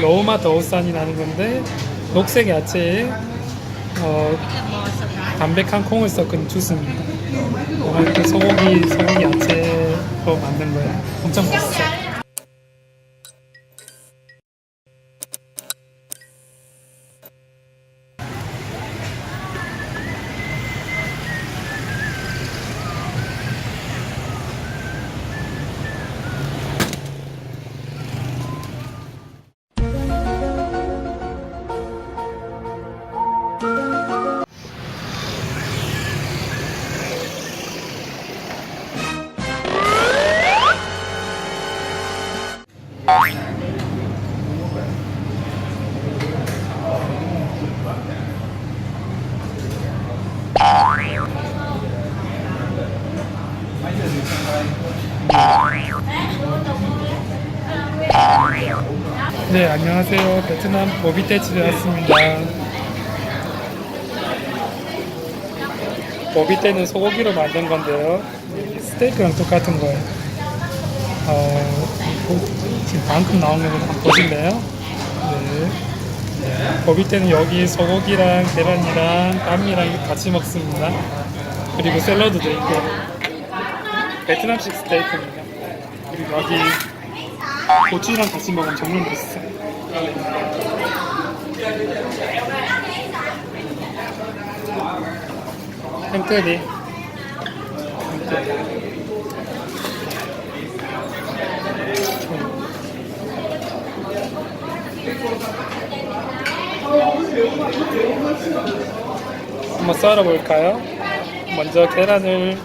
로마 더우산이라는 건데 녹색 야채에 어, 담백한 콩을 섞은 주스입니다. 이렇게 소고기 소고기 야채로 만든 거예요. 엄청 맛있어요. 네, 안녕하세요. 베트남 모비떼 집에 왔습니다. 모비떼는 소고기로 만든 건데요. 스테이크랑 똑같은 거예요. 어, 보- 지금 방금 나온 거 한번 보실래요? 네. 모비떼는 여기 소고기랑 계란이랑 땀이랑 같이 먹습니다. 그리고 샐러드도 있고 베트남식 스테이크입니다. 여기 고추랑 같이 먹으면 정말 맛있어요. 햄뜨리. 한번 썰어볼까요? 먼저 계란을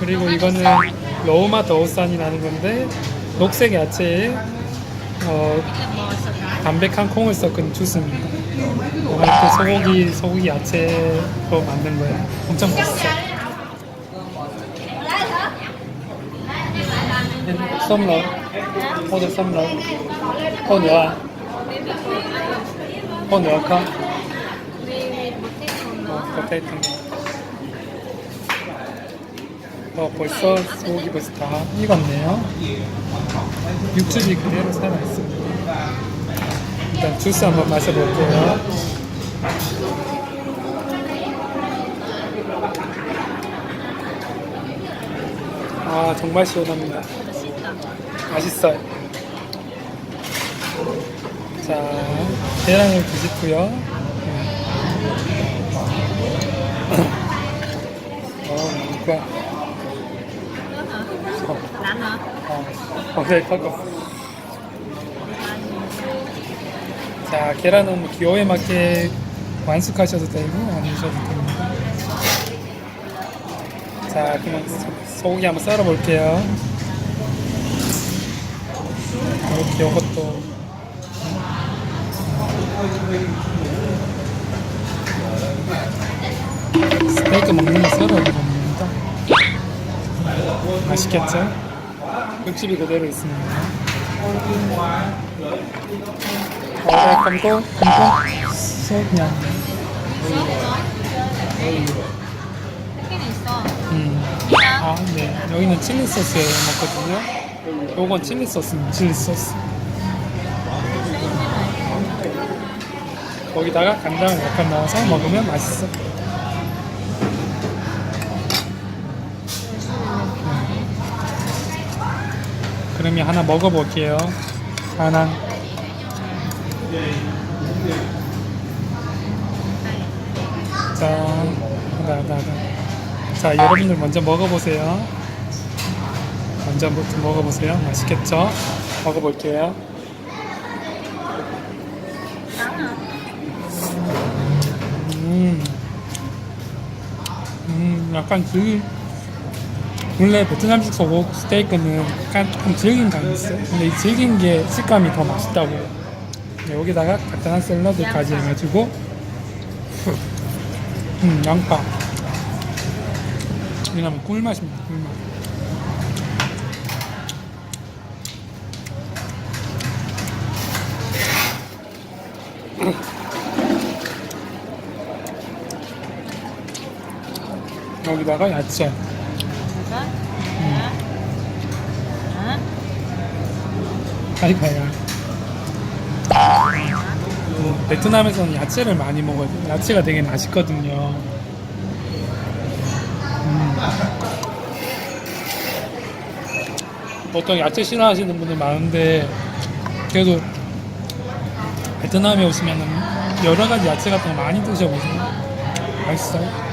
그리고 이거는 로마 더우산이라는 건데 녹색 야채에 어, 담백한 콩을 섞은 주스입니다. 이렇게 소고기 소고기 야채로 만든 거예요. 엄청 맛있어요. 썸러, 호두 썸러, 호 nữa, 호 nữa không? 포테이토. 어, 벌써 소고기 벌써 다 익었네요. 육즙이 그대로 살아있습니다. 일단 주스 한번 마셔볼게요. 아, 정말 시원합니다. 맛있어요. 자, 계란을 뒤집고요. 어, 뭔가. 어? 어, 어, 네, 타고. 자, 계란은 뭐 기호에 맞게 완숙하셔도 되고 아니셔도 됩니다. 자, 그럼 소- 소고기 한번 썰어 볼게요. 이렇게 이것도 스테이크 먹는 거 썰어 드립니다. 맛있겠죠? 육즙이 그대로 있습니다. 어, 검고, 검고, 소냐. 음. 아, 네. 여기는 칠리 소스 먹거든요. 요건 칠리 소스입니다. 칠리 소스. 거기다가 간장을 약간 넣어서 먹으면 맛있어. 그러면 하나 먹어볼게요. 하나. 자, 하나, 하나, 하나. 자, 여러분들 먼저 먹어보세요. 먼저 먹어보세요. 맛있겠죠? 먹어볼게요. 약간 그 원래 베트남식 소고 스테이크는 약간 조금 질긴 감이 있어요. 근데 이 질긴 게 식감이 더 맛있다고. 네, 여기다가 간단한 샐러드까지 해가지고, 음, 양파. 이러면 꿀맛입니다. 꿀맛. 여기다가 야채. 아이고야. 음, 베트남에서는 야채를 많이 먹어요. 야채가 되게 맛있거든요. 음. 보통 야채 싫어하시는 분들 많은데 그래도 베트남에 오시면 여러 가지 야채 같은 거 많이 드셔보세요. 맛있어요.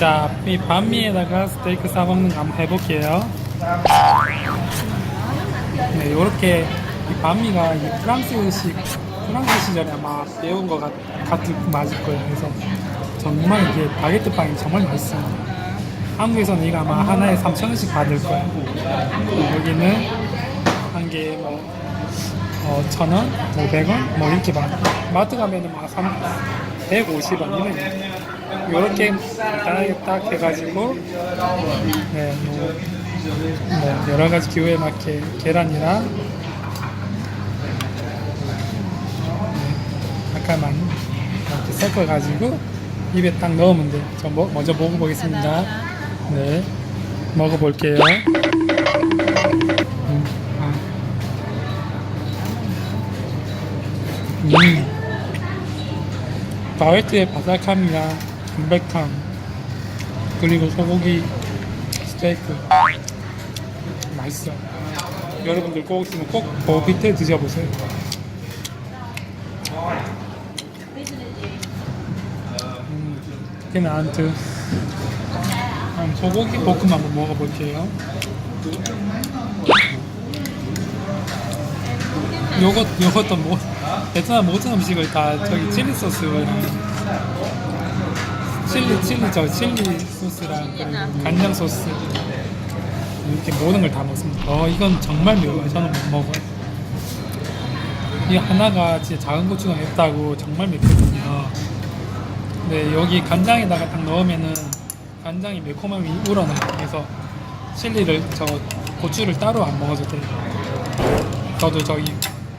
자, 이 반미에다가 스테이크 싸먹는 거 한번 해볼게요. 네, 이렇게 이 반미가 이 프랑스식, 프랑스 시절에 아마 배운 것 같, 같은 맞을 거예요. 그래서 정말 이게 바게트 빵이 정말 맛있어요. 한국에서는 이거 아마 하나에 3,000원씩 받을 거예요. 네, 여기는 한 개에 뭐, 어, 1,000원, 500원, 뭐 이렇게 받아요. 마트 가면은 막 3, 150원 이래 요. 이렇게 간단하게 딱 해가지고 네, 뭐, 뭐 여러 가지 기호에 맞게 계란이랑 네, 아까만 이렇게 섞어가지고 입에 딱 넣으면 돼요. 저 뭐, 먼저 먹어보겠습니다. 네, 먹어볼게요. 음, 아. 음. 바게트의 바삭함이랑 담백함 그리고 소고기 스테이크. 맛있어. 여러분들 꼭 있으면 꼭 버비테 드셔보세요. 음, 나한테 음, 소고기 볶음 한번 먹어볼게요. 요것, 요것도 뭐 베트남 모든 음식을 다 저기 칠리 소스랑 칠리 칠리 저 칠리 소스랑 그리고 간장 소스 이렇게 모든 걸 다 먹습니다. 어 이건 정말 매워요. 저는 못 먹어요. 이 하나가 진짜 작은 고추가 맵다고 정말 맵거든요. 근데 여기 간장에다가 딱 넣으면은 간장이 매콤함이 우러나요. 그래서 칠리를 저 고추를 따로 안 먹어도 돼요. 저도 저기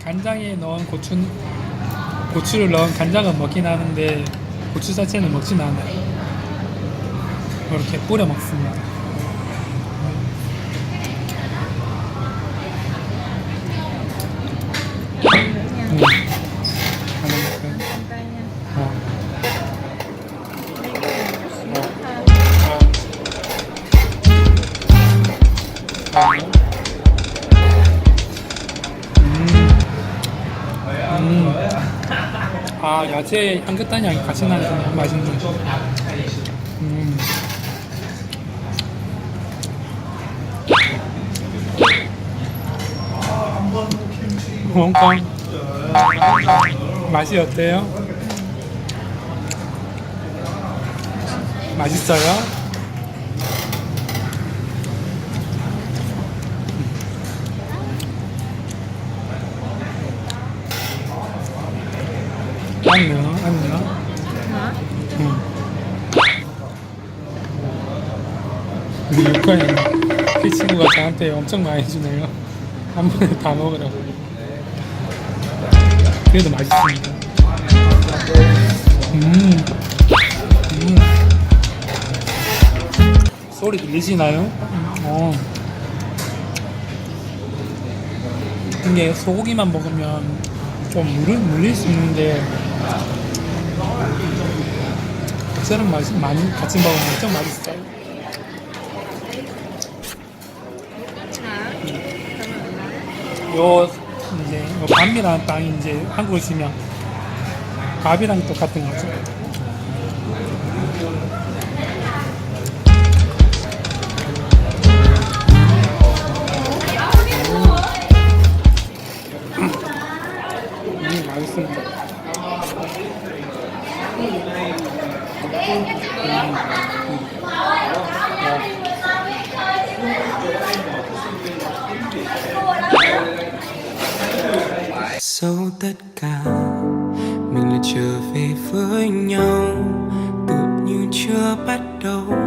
간장에 넣은 고추 고추를 넣은 간장은 먹긴 하는데 고추 자체는 먹진 않아요. 이렇게 뿌려 먹습니다. 음. 음. 아 야채 향긋한 향이 같이 너무 맛있네. 음. 홍콩 맛이 어때요? 맛있어요? 안녕, 안녕. 응. 우리 육가에 이 친구가 저한테 엄청 많이 주네요. 한 번에 다 먹으라고. 그래도 맛있습니다. 음. 음. 소리 들리시나요? 어. 이게 소고기만 먹으면 좀 물을 물릴 수 있는데 닭살은 맛이 많이 같이 먹으면 엄청 맛있어요. 요 이제 요 밤이라는 빵이 이제 한국에 있으면 밥이랑 똑같은 거죠. Sau tất cả. Mình lại trở về với nhau Tựa như chưa bắt đầu.